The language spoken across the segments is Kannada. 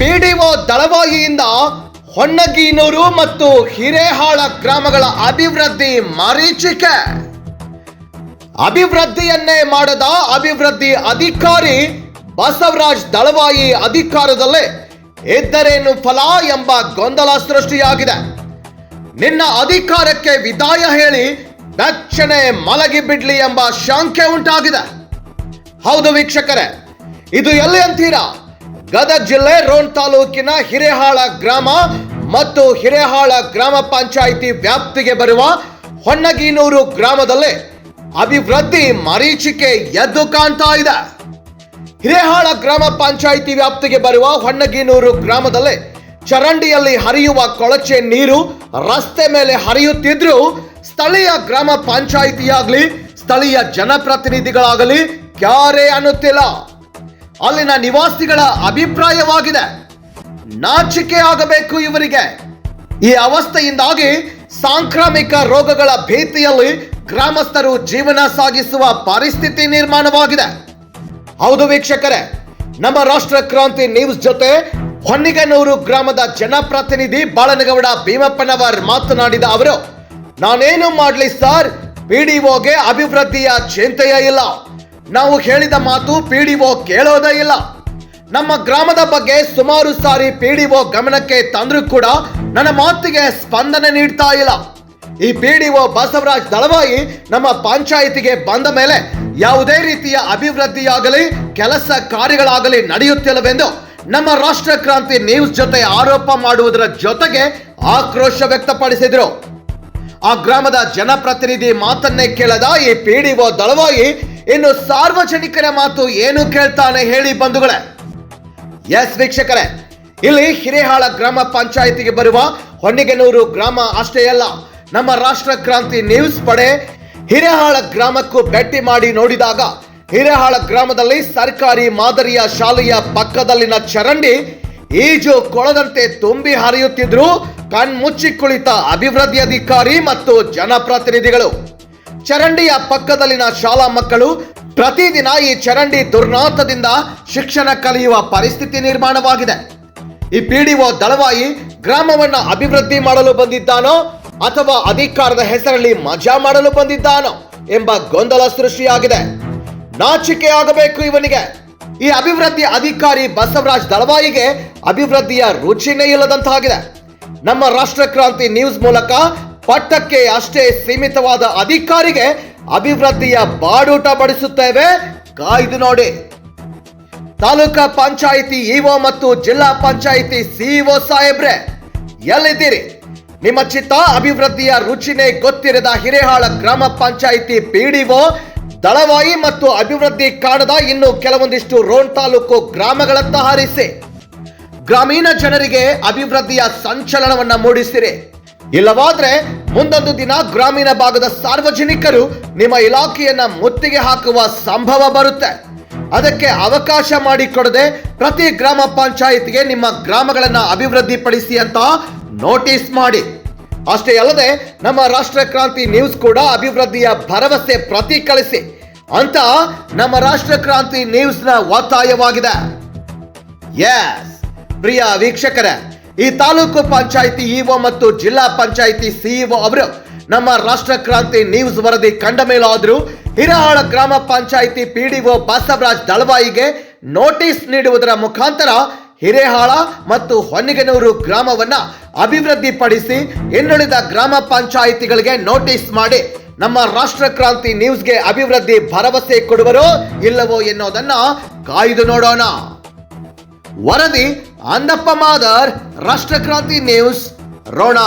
ಪಿಡಿಒ ದಳವಾಯಿಯಿಂದ ಹೊನ್ನಗಿನೂರು ಮತ್ತು ಹಿರೇಹಾಳ ಗ್ರಾಮಗಳ ಅಭಿವೃದ್ಧಿ ಮರೀಚಿಕೆ. ಅಭಿವೃದ್ಧಿಯನ್ನೇ ಮಾಡದ ಅಭಿವೃದ್ಧಿ ಅಧಿಕಾರಿ ಬಸವರಾಜ್ ದಳವಾಯಿ ಅಧಿಕಾರದಲ್ಲೇ ಇದ್ದರೇನು ಫಲ ಎಂಬ ಗೊಂದಲ ಸೃಷ್ಟಿಯಾಗಿದೆ. ನಿನ್ನ ಅಧಿಕಾರಕ್ಕೆ ವಿದಾಯ ಹೇಳಿ ತಕ್ಷಣ ಮಲಗಿ ಬಿಡ್ಲಿ ಎಂಬ ಶಂಕೆ ಉಂಟಾಗಿದೆ. ಹೌದು ವೀಕ್ಷಕರೇ, ಇದು ಎಲ್ಲಿ ಅಂತೀರಾ? ಗದಗ ಜಿಲ್ಲೆ ರೋಣ ತಾಲೂಕಿನ ಹಿರೇಹಾಳ ಗ್ರಾಮ ಮತ್ತು ಹಿರೇಹಾಳ ಗ್ರಾಮ ಪಂಚಾಯಿತಿ ವ್ಯಾಪ್ತಿಗೆ ಬರುವ ಹೊನ್ನಗೀನೂರು ಗ್ರಾಮದಲ್ಲಿ ಅಭಿವೃದ್ಧಿ ಮರೀಚಿಕೆ ಎದ್ದು ಕಾಣ್ತಾ ಇದೆ. ಹಿರೇಹಾಳ ಗ್ರಾಮ ಪಂಚಾಯಿತಿ ವ್ಯಾಪ್ತಿಗೆ ಬರುವ ಹೊನ್ನಗೀನೂರು ಗ್ರಾಮದಲ್ಲಿ ಚರಂಡಿಯಲ್ಲಿ ಹರಿಯುವ ಕೊಳಚೆ ನೀರು ರಸ್ತೆ ಮೇಲೆ ಹರಿಯುತ್ತಿದ್ರೂ ಸ್ಥಳೀಯ ಗ್ರಾಮ ಪಂಚಾಯಿತಿಯಾಗಲಿ, ಸ್ಥಳೀಯ ಜನಪ್ರತಿನಿಧಿಗಳಾಗಲಿ ಕ್ಯಾರೆ ಅನ್ನುತ್ತಿಲ್ಲ. ಅಲ್ಲಿನ ನಿವಾಸಿಗಳ ಅಭಿಪ್ರಾಯವಾಗಿದೆ. ನಾಚಿಕೆ ಆಗಬೇಕು ಇವರಿಗೆ. ಈ ಅವಸ್ಥೆಯಿಂದಾಗಿ ಸಾಂಕ್ರಾಮಿಕ ರೋಗಗಳ ಭೀತಿಯಲ್ಲಿ ಗ್ರಾಮಸ್ಥರು ಜೀವನ ಸಾಗಿಸುವ ಪರಿಸ್ಥಿತಿ ನಿರ್ಮಾಣವಾಗಿದೆ. ಹೌದು ವೀಕ್ಷಕರೇ, ನಮ್ಮ ರಾಷ್ಟ್ರ ಕ್ರಾಂತಿ ನ್ಯೂಸ್ ಜೊತೆ ಹೊನ್ನಿಗನೂರು ಗ್ರಾಮದ ಜನಪ್ರತಿನಿಧಿ ಬಾಳನಗೌಡ ಭೀಮಪ್ಪನವರ್ ಮಾತನಾಡಿದ ಅವರು, ನಾನೇನು ಮಾಡಲಿ ಸರ್ ಪಿಡಿಒಗೆ ಅಭಿವೃದ್ಧಿಯ ಚಿಂತೆಯೇ ಇಲ್ಲ. ನಾವು ಹೇಳಿದ ಮಾತು ಪಿಡಿಒ ಕೇಳೋದೇ ಇಲ್ಲ. ನಮ್ಮ ಗ್ರಾಮದ ಬಗ್ಗೆ ಸುಮಾರು ಸಾರಿ ಪಿಡಿಒ ಗಮನಕ್ಕೆ ತಂದರೂ ಕೂಡ ನನ್ನ ಮಾತಿಗೆ ಸ್ಪಂದನೆ ನೀಡ್ತಾ ಇಲ್ಲ. ಈ ಪಿಡಿಒ ಬಸವರಾಜ್ ದಳವಾಯಿ ನಮ್ಮ ಪಂಚಾಯಿತಿಗೆ ಬಂದ ಮೇಲೆ ಯಾವುದೇ ರೀತಿಯ ಅಭಿವೃದ್ಧಿಯಾಗಲಿ, ಕೆಲಸ ಕಾರ್ಯಗಳಾಗಲಿ ನಡೆಯುತ್ತಿಲ್ಲವೆಂದು ನಮ್ಮ ರಾಷ್ಟ್ರ ಕ್ರಾಂತಿ ನ್ಯೂಸ್ ಜೊತೆ ಆರೋಪ ಮಾಡುವುದರ ಜೊತೆಗೆ ಆಕ್ರೋಶ ವ್ಯಕ್ತಪಡಿಸಿದ್ರು. ಆ ಗ್ರಾಮದ ಜನಪ್ರತಿನಿಧಿ ಮಾತನ್ನೇ ಕೇಳದ ಈ ಪಿಡಿಒ ದಳವಾಯಿ ಇನ್ನು ಸಾರ್ವಜನಿಕರ ಮಾತು ಏನು ಕೇಳ್ತಾನೆ ಹೇಳಿ ಬಂಧುಗಳೇ. ಎಸ್ ವೀಕ್ಷಕರೇ, ಇಲ್ಲಿ ಹಿರೇಹಾಳ ಗ್ರಾಮ ಪಂಚಾಯಿತಿಗೆ ಬರುವ ಹೊನ್ನಿಗೆನೂರು ಗ್ರಾಮ ಅಷ್ಟೇ ಅಲ್ಲ, ನಮ್ಮ ರಾಷ್ಟ್ರ ಕ್ರಾಂತಿ ನ್ಯೂಸ್ ಪಡೆ ಹಿರೇಹಾಳ ಗ್ರಾಮಕ್ಕೂ ಭೇಟಿ ಮಾಡಿ ನೋಡಿದಾಗ ಹಿರೇಹಾಳ ಗ್ರಾಮದಲ್ಲಿ ಸರ್ಕಾರಿ ಮಾದರಿಯ ಶಾಲೆಯ ಪಕ್ಕದಲ್ಲಿನ ಚರಂಡಿ ಈಜು ಕೊಳದಂತೆ ತುಂಬಿ ಹರಿಯುತ್ತಿದ್ರು ಕಣ್ಮುಚ್ಚಿ ಕುಳಿತ ಅಭಿವೃದ್ಧಿ ಅಧಿಕಾರಿ ಮತ್ತು ಜನಪ್ರತಿನಿಧಿಗಳು. ಚರಂಡಿಯ ಪಕ್ಕದಲ್ಲಿನ ಶಾಲಾ ಮಕ್ಕಳು ಪ್ರತಿದಿನ ಈ ಚರಂಡಿ ದುರ್ನಾಥದಿಂದ ಶಿಕ್ಷಣ ಕಲಿಯುವ ಪರಿಸ್ಥಿತಿ ನಿರ್ಮಾಣವಾಗಿದೆ. ಈ ಪಿಡಿಒ ದಳವಾಯಿ ಗ್ರಾಮವನ್ನ ಅಭಿವೃದ್ಧಿ ಮಾಡಲು ಬಂದಿದ್ದಾನೋ ಅಥವಾ ಅಧಿಕಾರದ ಹೆಸರಲ್ಲಿ ಮಜಾ ಮಾಡಲು ಬಂದಿದ್ದಾನೋ ಎಂಬ ಗೊಂದಲ ಸೃಷ್ಟಿಯಾಗಿದೆ. ನಾಚಿಕೆ ಆಗಬೇಕು ಇವನಿಗೆ. ಈ ಅಭಿವೃದ್ಧಿ ಅಧಿಕಾರಿ ಬಸವರಾಜ್ ದಳವಾಯಿಗೆ ಅಭಿವೃದ್ಧಿಯ ರುಚಿನೇ ಇಲ್ಲದಂತಾಗಿದೆ. ನಮ್ಮ ರಾಷ್ಟ್ರ ಕ್ರಾಂತಿ ನ್ಯೂಸ್ ಮೂಲಕ ಪಟ್ಟಕ್ಕೆ ಅಷ್ಟೇ ಸೀಮಿತವಾದ ಅಧಿಕಾರಿಗೆ ಅಭಿವೃದ್ಧಿಯ ಬಾಡೂಟ ಬಡಿಸುತ್ತೇವೆ. ಕಾಯ್ದು ನೋಡಿ. ತಾಲೂಕಾ ಪಂಚಾಯಿತಿ ಇಒ ಮತ್ತು ಜಿಲ್ಲಾ ಪಂಚಾಯಿತಿ ಸಿಇಒ ಸಾಹೇಬ್ರೆ, ಎಲ್ಲಿದ್ದೀರಿ? ನಿಮ್ಮ ಚಿತ್ತ, ಅಭಿವೃದ್ಧಿಯ ರುಚಿನೇ ಗೊತ್ತಿರದ ಹಿರೇಹಾಳ ಗ್ರಾಮ ಪಂಚಾಯಿತಿ ಪಿಡಿಒ, ದಳವಾಯಿ ಮತ್ತು ಅಭಿವೃದ್ಧಿ ಕಾಣದ ಇನ್ನು ಕೆಲವೊಂದಿಷ್ಟು ರೋಣ್ ತಾಲೂಕು ಗ್ರಾಮಗಳತ್ತ ಹಾರಿಸಿ. ಗ್ರಾಮೀಣ ಜನರಿಗೆ ಅಭಿವೃದ್ಧಿಯ ಸಂಚಲನವನ್ನ ಮೂಡಿಸಿರಿ. ಇಲ್ಲವಾದ್ರೆ ಮುಂದೊಂದು ದಿನ ಗ್ರಾಮೀಣ ಭಾಗದ ಸಾರ್ವಜನಿಕರು ನಿಮ್ಮ ಇಲಾಖೆಯನ್ನ ಮುತ್ತಿಗೆ ಹಾಕುವ ಸಂಭವ ಬರುತ್ತೆ. ಅದಕ್ಕೆ ಅವಕಾಶ ಮಾಡಿಕೊಡದೆ ಪ್ರತಿ ಗ್ರಾಮ ಪಂಚಾಯಿತಿಗೆ ನಿಮ್ಮ ಗ್ರಾಮಗಳನ್ನ ಅಭಿವೃದ್ಧಿಪಡಿಸಿ ಅಂತ ನೋಟಿಸ್ ಮಾಡಿ. ಅಷ್ಟೇ ಅಲ್ಲದೆ ನಮ್ಮ ರಾಷ್ಟ್ರ ಕ್ರಾಂತಿ ನ್ಯೂಸ್ ಕೂಡ ಅಭಿವೃದ್ಧಿಯ ಭರವಸೆ ಪ್ರತಿಕಳಿಸಿ. ಅಂತ ನಮ್ಮ ರಾಷ್ಟ್ರ ಕ್ರಾಂತಿ ನ್ಯೂಸ್ನ ಒತ್ತಾಯವಾಗಿದೆ. ಎಸ್ ಪ್ರಿಯ ವೀಕ್ಷಕರೇ ಈ ತಾಲೂಕು ಪಂಚಾಯಿತಿ ಇಒ ಮತ್ತು ಜಿಲ್ಲಾ ಪಂಚಾಯಿತಿ ಸಿಇಒ ಅವರು ನಮ್ಮ ರಾಷ್ಟ್ರ ಕ್ರಾಂತಿ ನ್ಯೂಸ್ ವರದಿ ಕಂಡ ಮೇಲಾದರೂ ಹಿರಹಾಳ ಗ್ರಾಮ ಪಂಚಾಯಿತಿ ಪಿಡಿಒ ಬಸವರಾಜ್ ದಳವಾಯಿಗೆ ನೋಟಿಸ್ ನೀಡುವುದರ ಮುಖಾಂತರ ಹಿರೇಹಾಳ ಮತ್ತು ಹೊನ್ನಿಗನೂರು ಗ್ರಾಮವನ್ನ ಅಭಿವೃದ್ಧಿಪಡಿಸಿ ಇನ್ನುಳಿದ ಗ್ರಾಮ ಪಂಚಾಯಿತಿಗಳಿಗೆ ನೋಟಿಸ್ ಮಾಡಿ ನಮ್ಮ ರಾಷ್ಟ್ರ ಕ್ರಾಂತಿ ನ್ಯೂಸ್ಗೆ ಅಭಿವೃದ್ಧಿ ಭರವಸೆ ಕೊಡುವರೋ ಇಲ್ಲವೋ ಎನ್ನುವುದನ್ನ ಕಾಯ್ದು ನೋಡೋಣ. ವರದಿ ಅಂದಪ್ಪ ಮಾದರ್ ರಾಷ್ಟ್ರಕ್ರಾಂತಿ ನ್ಯೂಸ್ ರೋಣ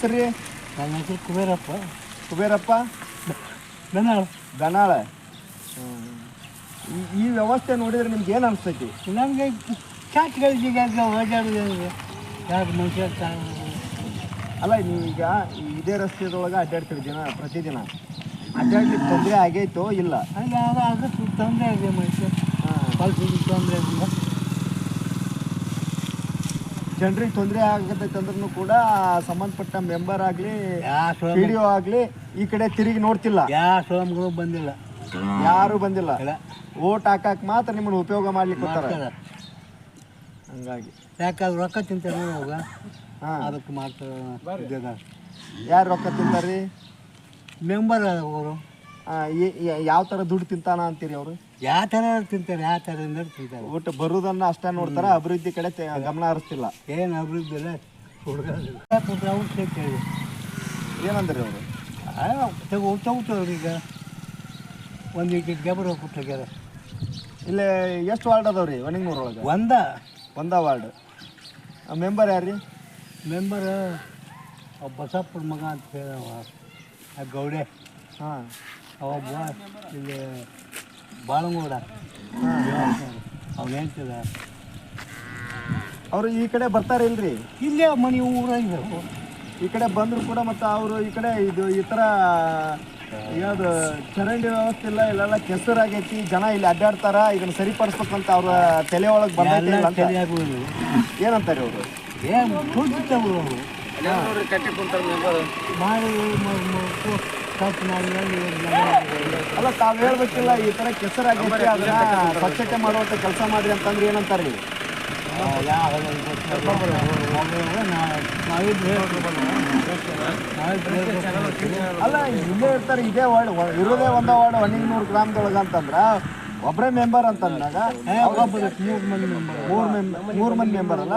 ಹೆಸರು ರೀ? ನನ್ನ ಹೆಸರು ಕುಬೇರಪ್ಪ. ಕುಬೇರಪ್ಪ? ದನಾಳ. ದನಾಳ. ಈ- ಈ ವ್ಯವಸ್ಥೆ ನೋಡಿದ್ರೆ ನಿಮ್ಗೆ ಏನು ಅನಿಸ್ತೈತಿ? ನಮಗೆ ಚಾಟ್ಗಳಿಗೆ ಓಡಾಡೋದು ಯಾರು ಮನುಷ್ಯ ಅಲ್ಲ ನೀವೀಗ ಇದೇ ರಸ್ತೆದೊಳಗೆ ಅಡ್ಡಾಡ್ತೀರಿ ದಿನ ಪ್ರತಿದಿನ. ಅಡ್ಡಾಡ್ಲಿಕ್ಕೆ ತೊಂದರೆ ಆಗೈತೋ ಇಲ್ಲ? ಅದು ಅದು ತೊಂದರೆ ಆಗಿದೆ ಮನುಷ್ಯ. ಹಾಂ. ಸ್ವಲ್ಪ ತೊಂದರೆ ಇಲ್ಲ. ಜನರಿಗೆ ತೊಂದರೆ ಆಗತೈತೆ ಅಂದ್ರೂ ಕೂಡ ಸಂಬಂಧಪಟ್ಟ ಮೆಂಬರ್ ಆಗಲಿ ವಿಡಿಯೋ ಪಿ ಡಿ ಆಗಲಿ ಈ ಕಡೆ ತಿರುಗಿ ನೋಡ್ತಿಲ್ಲ. ಯಾ ಸೋಮ್ಗಳು ಬಂದಿಲ್ಲ. ಯಾರು ಬಂದಿಲ್ಲ. ಇಲ್ಲ. ಓಟ್ ಹಾಕಕ್ ಮಾತ್ರ ನಿಮ್ಮನ್ನು ಉಪಯೋಗ ಮಾಡ್ಲಿಕ್ಕೆ ಬರ್ತಾರೆ ಮಾಡ್ತಾರೆ. ಹಂಗಾಗಿ. ಯಾಕಾದ್ರೆ ರೊಕ್ಕ ತಿಂತಾರೆ ಅವಾಗ? ಹಾಂ. ಅದಕ್ಕೆ ಮಾಡ್ತಾರೆ. ಯಾರು ರೊಕ್ಕ ತಿಂತಾರ್ರಿ? ಮೆಂಬರ್ ಅವರು? ಯಾವ ಥರ ದುಡ್ಡು ತಿಂತಾನ ಅಂತೀರಿ ಅವರು? ಯಾವ ಥರ ತಿಂತಾರೆ ಯಾವ ಥರ ತಿಂತಾರೆ. ಊಟ ಬರುದನ್ನ ಅಷ್ಟೇ ನೋಡ್ತಾರ ಅಭಿವೃದ್ಧಿ ಕಡೆ ತೆ- ಗಮನ ಹರಿಸ್ತಿಲ್ಲ. ಏನು ಅಭಿವೃದ್ಧಿ ಇಲ್ಲ ಹುಡುಗರು ಅವ್ರು ಕೇಳಿ ಏನಂದ್ರಿ ಅವರು? ತಗೋ ತಗೋತವ್ರು ಈಗ. ಒಂದು ಈಗ ಗಬರ ಇಲ್ಲ ಇಲ್ಲಿ ಎಷ್ಟು ವಾರ್ಡ್ ಅದಾವ್ರಿ ಒಣಗಿನೂರೊಳಗೆ ಒಂದ. ಒಂದ ವಾರ್ಡ್ ಮೆಂಬರ್ ಯಾರ್ರಿ? ಮೆಂಬರ್ ಬಸಪ್ಪನ ಮಗ ಅಂತ ಹೇಳವ ಆ ಗೌಡೆ. ಹಾಂ. ಅವೊಬ್ಬ ಇಲ್ಲಿ ಬಾಳಂಗೌಡ. ಅವ್ನು ಹೇಳ್ತಿದ ಅವರು ಈ ಕಡೆ ಬರ್ತಾರೆ ಇಲ್ರಿ? ಇಲ್ಲೇ ಮನೆ ಊರಾಗಿದೆ ಈ ಕಡೆ ಬಂದ್ರು ಕೂಡ ಮತ್ತೆ ಅವರು ಈ ಕಡೆ ಇದು ಈ ಥರ ಯಾವ್ದು ಚರಂಡಿ ವ್ಯವಸ್ಥೆ ಇಲ್ಲ ಇಲ್ಲೆಲ್ಲ ಕೆಸರಾಗೈತಿ ಜನ ಇಲ್ಲಿ ಅಡ್ಡಾಡ್ತಾರ ಇದನ್ನ ಸರಿಪಡಿಸ್ಬೇಕಂತ ಅವ್ರ ತಲೆ ಒಳಗೆ ಸರಿಯಾಗುವುದು ಏನಂತಾರೆ ಅವರು? ಏನು ತುಳಿತವ್ರು ಅವರು? ಮಾಡಿ ಅಲ್ಲ, ತಾವ್ ಹೇಳ್ಬೇಕಿಲ್ಲ, ಈ ತರ ಕೆಸರಾಗಿ ಅದನ್ನ ಸ್ವಚ್ಛತೆ ಮಾಡುವಂತ ಕೆಲಸ ಮಾಡ್ರಿ ಅಂತಂದ್ರೆ ಏನಂತಾರ ಅಲ್ಲ, ಇಲ್ಲೇ ಇರ್ತಾರೆ, ಇದೇ ವಾರ್ಡ್, ಇರೋದೇ ಒಂದ ವಾರ್ಡ್ ನೂರು ಗ್ರಾಮದೊಳಗೆ ಅಂತಂದ್ರ ಒಬ್ಬರೇ ಮೆಂಬರ್ ಅಂತಂದಾಗ ಮೂರ್ ಮೆಂಬರ್ ಮೂರ್ ಮಂದಿ ಮೆಂಬರ್ ಅಲ್ಲ?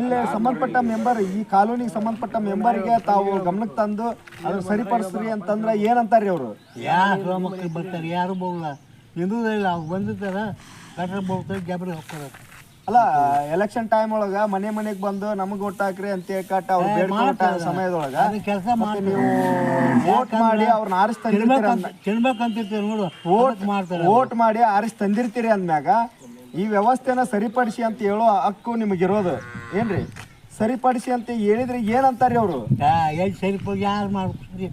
ಇಲ್ಲೇ ಸಂಬಂಧಪಟ್ಟ ಮೆಂಬರ್ ಈ ಕಾಲೋನಿಗೆ ಸಂಬಂಧಪಟ್ಟ ಮೆಂಬರ್ಗೆ ತಾವು ಗಮನಕ್ಕೆ ತಂದು ಅದನ್ನ ಸರಿಪಡಿಸ್ರಿ ಅಂತಂದ್ರೆ ಏನಂತಾರ್ರಿ ಅವರು? ಯಾರು ಮಕ್ಕಳು ಬರ್ತಾರೆ, ಯಾರು ಬೋಗಲ್ಲ ನಿಂದುದಿಲ್ಲ ಅವ್ರು ಬಂದಿರ್ತಾರ ಕಟ್ಟರ ಬೋಗ್ತಾರೆ ಗ್ಯಾಬ್ರಿ ಹೋಗ್ತಾರೆ. ಅಲ್ಲ ಎಲೆಕ್ಷನ್ ಟೈಮ್ ಒಳಗ ಮನೆ ಮನೆಗ್ ಬಂದು ನಮಗ್ ಓಟ್ ಹಾಕ್ರಿ ಅಂತ ಹೇಳ್ಕಟ್ಟ ಅವ್ರು ಬೇಡ್ಕೊಂಡ ಸಮಯದೊಳಗ ಕೆಲಸ ಮಾಡಿ ನೀವು ವೋಟ್ ಮಾಡಿ ಅವ್ರನ್ನ ಆರಿಸ್ ತಂದಿರ್ತೀರಿ ನೋಡು. ವೋಟ್ ಮಾಡ್ತಾರೆ ವೋಟ್ ಮಾಡಿ ಆರಿಸಿ ತಂದಿರ್ತೀರಿ ಅಂದ್ಮ್ಯಾಗ ಈ ವ್ಯವಸ್ಥೆನ ಸರಿಪಡಿಸಿ ಅಂತ ಹೇಳೋ ಹಕ್ಕು ನಿಮಗಿರೋದು. ಏನ್ರಿ? ಸರಿಪಡಿಸಿ ಅಂತ ಹೇಳಿದ್ರೆ ಏನಂತಾರೆ ಅವರು? ಎಲ್ಲಿ ಸರಿಪಡಿಸಿ ಯಾರು ಮಾಡ್ತಾರೆ?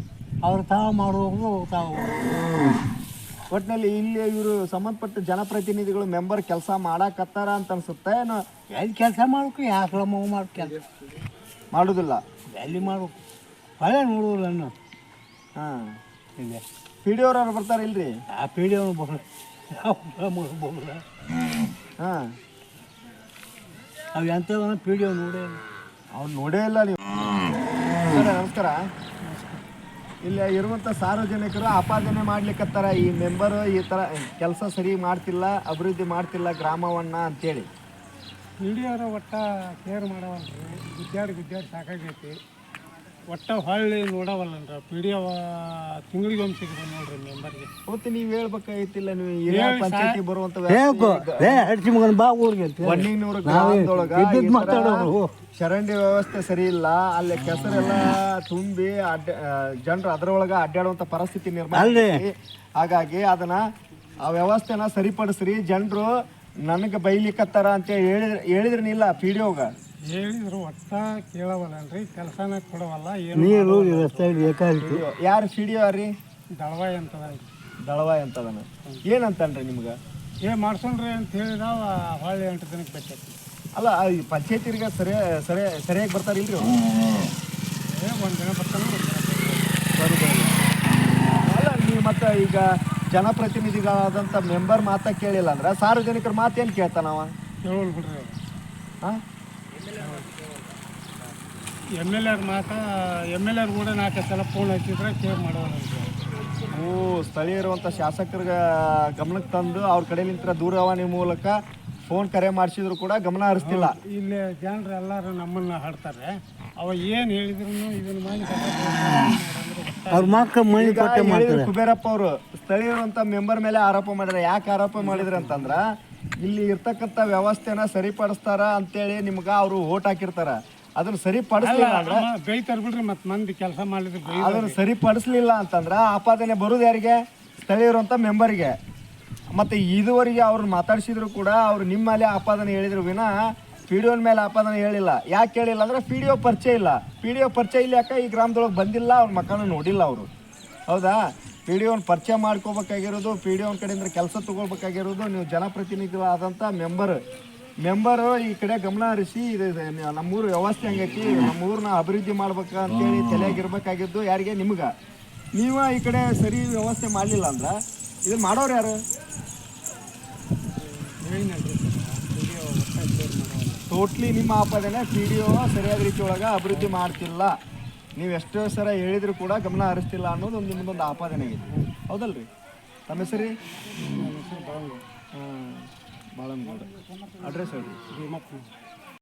ಅವ್ರು ತಾವು ಮಾಡುವವರು ತಾವು. ಒಟ್ನಲ್ಲಿ ಇಲ್ಲಿ ಇವರು ಸಂಬಂಧಪಟ್ಟ ಜನಪ್ರತಿನಿಧಿಗಳು ಮೆಂಬರ್ ಕೆಲಸ ಮಾಡಾಕತ್ತಾರ ಅಂತ ಅನ್ಸುತ್ತೆ. ಏನು ಎಲ್ಲಿ ಕೆಲಸ ಮಾಡ್ಬೇಕು ಯಾವ ಶ್ರಮ ಮಾಡು ಕೆಲಸ. ಮಾಡುದಿಲ್ಲ. ಎಲ್ಲಿ ಮಾಡ್ಬೇಕು? ಹೊಳೆ ನೋಡುವುದಿಲ್ಲ ನಾನು ಹಾ. ಇದೆ ಪಿ ಡಿ ಅವ್ರು ಬರ್ತಾರ ಇಲ್ರಿ? ಆ ಪಿ ಡಿ ಅವ್ರು ಯಾವ ಶ್ರಮ ಬಹುಲ ಹಾ. ಅವು ಎಂಥವನ್ನ ಪೀಡಿ ಅವ್ನು ನೋಡೇ ಇಲ್ಲ. ಅವ್ನು ನೋಡೇ ಇಲ್ಲ ನೀವು. ನಮಸ್ಕಾರ. ಇಲ್ಲಿ ಇರುವಂಥ ಸಾರ್ವಜನಿಕರು ಆಪಾದನೆ ಮಾಡ್ಲಿಕ್ಕತ್ತಾರ ಈ ಮೆಂಬರು ಈ ಥರ ಕೆಲಸ ಸರಿ ಮಾಡ್ತಿಲ್ಲ, ಅಭಿವೃದ್ಧಿ ಮಾಡ್ತಿಲ್ಲ ಗ್ರಾಮವನ್ನ ಅಂತೇಳಿ. ಹಿಡಿಯೋರು ಒಟ್ಟ ಕೇರ್ ಮಾಡವಲ್ರಿ ವಿದ್ಯಾರ್ಥಿ ವಿದ್ಯಾರ್ಥಿ ಸಾಕಾಗೈತಿ. ಒಟ್ಟ ಹೊಳ್ಳಿ ನೋಡವಲ್ಲನ್ರ ಪಿ ಡಿ ಅವ ತಿಂಗಳಿಗೆ ಒಂದು ಸಿಗ್ತದೆ ನೋಡ್ರಿ ಮೆಂಬರ್ಗೆ ಅವತ್ತು ನೀವು ಹೇಳ್ಬೇಕಾಗಿತ್ತಿಲ್ಲ ನೀವು ಹಿರಿಯ ಪಂಚಾಯತಿ ಬರುವಂತ ಏ ಹಡ್ಸಿ ಮಗನ ಬಾ ಊರಿಗೆ ಅಂತ ಹೇಳಿ. ಒಣ್ಣಿನೂರು ಗ್ರಾಮದೊಳಗ ಇದ್ದಿದ್ದು ಮಾತಾಡೋರು. ಚರಂಡಿ ವ್ಯವಸ್ಥೆ ಸರಿ ಇಲ್ಲ. ಅಲ್ಲಿ ಕೆಸರೆಲ್ಲ ತುಂಬಿ ಅಡ್ಡ ಜನರು ಅದರೊಳಗ ಅಡ್ಡಾಡುವಂತ ಪರಿಸ್ಥಿತಿ ನಿರ್ಮಾಣ. ಹಾಗಾಗಿ ಅದನ್ನ ಆ ವ್ಯವಸ್ಥೆನ ಸರಿಪಡಿಸ್ರಿ. ಜನರು ನನಗೆ ಬೈಲಿಕ್ಕತ್ತಾರ ಅಂತ ಹೇಳಿದ್ರೆ ಹೇಳಿದ್ರನಿಲ್ಲ ಪಿ ಡಿ ಒಗ. ಹೇಳಿದ್ರು ಒಟ್ಟ ಕೇಳವಲ್ಲನ್ರಿ ಕೆಲಸನ ಕೊಡವಲ್ಲ ಏನು ನೀರು ಈ ರಸ್ತೆ ಬೇಕಾಗಿತ್ತು. ಯಾರು ಸಿಡಿಯೋ ರೀ? ದಳವಾಯಿ ಅಂತದ ದಳವಾಯಿ ಅಂತದನ. ಏನಂತನ್ರಿ ನಿಮ್ಗೆ? ಏ ಮಾಡ್ಸೋಣ್ರಿ ಅಂತ ಹೇಳಿದಾವ ಹೊಳ್ಳಿ ಎಂಟು ದಿನಕ್ಕೆ ಬೇಕೈತಿ ಅಲ್ಲ ಈ ಪಂಚಾಯತಿರ್ಗ ಸರಿ ಸರಿ ಸರಿಯಾಗಿ ಬರ್ತಾರೆ ಇಲ್ರಿ ಏ ಒಂದು ದಿನ ಬರ್ತಾನೆ ಅಲ್ಲ ನೀವು ಮತ್ತೆ ಈಗ ಜನಪ್ರತಿನಿಧಿಗಳಾದಂಥ ಮೆಂಬರ್ ಮಾತಾ ಕೇಳಿಲ್ಲ ಅಂದ್ರೆ ಸಾರ್ವಜನಿಕರ ಮಾತೇನು ಕೇಳ್ತಾನವ ಕೇಳೋಲ್ ಬಿಡ್ರಿ ಹಾಂ ಎಂ ಎಲ್ ಆರ್ ಮಾತ ಎಂ ಎಲ್ ಆರ್ ಕೂಡ ನಾಲ್ಕು ಸಲ ಫೋನ್ ಹಚ್ಚಿದ್ರೆ ಕೇರ್ ಮಾಡೋಣ ನೀವು ಸ್ಥಳೀಯ ಇರುವಂಥ ಶಾಸಕರ ಗಮನಕ್ಕೆ ತಂದು ಅವ್ರ ಕಡೆಲಿಂತ್ರ ದೂರವಾಣಿ ಮೂಲಕ ಫೋನ್ ಕರೆ ಮಾಡಿಸಿದ್ರು ಕೂಡ ಗಮನ ಹರಿಸ್ತಿಲ್ಲ. ಇಲ್ಲಿ ಜನರು ಎಲ್ಲರೂ ನಮ್ಮನ್ನು ಹಾಡ್ತಾರೆ ಅವ ಏನು ಹೇಳಿದ್ರು ಇದನ್ನು ಮಾಡಿ ಅವ್ರ ಮಾತ್ರ ಕೊಟ್ಟೆ ಮಾಡ್ತಾರೆ. ಕುಬೇರಪ್ಪ ಅವರು ಸ್ಥಳೀಯರಂತ ಮೆಂಬರ್ ಮೇಲೆ ಆರೋಪ ಮಾಡಿದ್ರೆ ಯಾಕೆ ಆರೋಪ ಮಾಡಿದ್ರು ಅಂತಂದ್ರ ಇಲ್ಲಿ ಇರ್ತಕ್ಕಂಥ ವ್ಯವಸ್ಥೆನ ಸರಿಪಡಿಸ್ತಾರ ಅಂತೇಳಿ ನಿಮ್ಗೆ ಅವರು ಓಟ್ ಹಾಕಿರ್ತಾರ. ಅದನ್ನ ಸರಿಪಡಿಸ್ಲಿಲ್ಲ ಅಂದ್ರೆ ಬೆಳಿತಾರ ಬಿಡ್ರಿ ಮತ್ತೆ ಮಂದಿ ಕೆಲಸ ಮಾಡಿದ್ರೆ ಅದನ್ನ ಸರಿಪಡಿಸ್ಲಿಲ್ಲ ಅಂತಂದ್ರೆ ಆಪಾದನೆ ಬರೋದು ಯಾರಿಗೆ? ಸ್ಥಳೀಯರು ಅಂತ ಮೆಂಬರಿಗೆ. ಮತ್ತು ಇದುವರೆಗೆ ಅವ್ರನ್ನ ಮಾತಾಡ್ಸಿದ್ರು ಕೂಡ ಅವ್ರು ನಿಮ್ಮ ಮೇಲೆ ಆಪಾದನೆ ಹೇಳಿದ್ರು ವಿನ ಪಿ ಡಿ ಮೇಲೆ ಆಪಾದನೆ ಹೇಳಿಲ್ಲ. ಯಾಕೆ ಹೇಳಿಲ್ಲ ಅಂದ್ರೆ ಪಿ ಡಿ ಒ ಪರಿಚಯ ಇಲ್ಲ. ಪಿ ಡಿ ಒ ಪರಿಚಯ ಇಲ್ಲ ಯಾಕೆ? ಈ ಗ್ರಾಮದೊಳಗೆ ಬಂದಿಲ್ಲ ಅವ್ರ ಮಕ್ಕಳನ್ನ ನೋಡಿಲ್ಲ ಅವರು. ಹೌದಾ? ಪಿ ಡಿ ಒನ್ ಪರಿಚಯ ಮಾಡ್ಕೋಬೇಕಾಗಿರೋದು ಪಿ ಡಿ ಒನ್ ಕಡೆಯಿಂದ ಕೆಲಸ ತೊಗೊಳ್ಬೇಕಾಗಿರೋದು ನೀವು ಜನಪ್ರತಿನಿಧಿಗಳಾದಂಥ ಮೆಂಬರ್ ಮೆಂಬರು ಈ ಕಡೆ ಗಮನ ಹರಿಸಿ ಇದು ಇದು ನಮ್ಮೂರು ವ್ಯವಸ್ಥೆ ಹಂಗೈತಿ ನಮ್ಮೂರನ್ನ ಅಭಿವೃದ್ಧಿ ಮಾಡ್ಬೇಕು ಅಂತೇಳಿ ತಲೆಯಾಗಿರ್ಬೇಕಾಗಿದ್ದು ಯಾರಿಗೆ ನಿಮ್ಗೆ. ನೀವು ಈ ಕಡೆ ಸರಿ ವ್ಯವಸ್ಥೆ ಮಾಡಲಿಲ್ಲ ಅಂದ್ರೆ ಇದನ್ನ ಮಾಡೋರು ಯಾರು? ಟೋಟ್ಲಿ ನಿಮ್ಮ ಆಪಾದನೆ ಪಿ ಡಿ ಒ ಸರಿಯಾದ ರೀತಿಯೊಳಗೆ ಅಭಿವೃದ್ಧಿ ಮಾಡ್ತಿಲ್ಲ. ನೀವು ಎಷ್ಟೋ ಸರ ಹೇಳಿದ್ರು ಕೂಡ ಗಮನ ಹರಿಸ್ತಿಲ್ಲ ಅನ್ನೋದು ಒಂದು ನಿಮ್ಮದೊಂದು ಆಪಾದನೆ ಇದೆ ಹೌದಲ್ರಿ? ತಮ್ಮ ಹೆಸರಿ? ಹಾಂ ಬಾಳಂಗೌಡ. ಅಡ್ರೆಸ್ ಹೇಳ್ರಿ.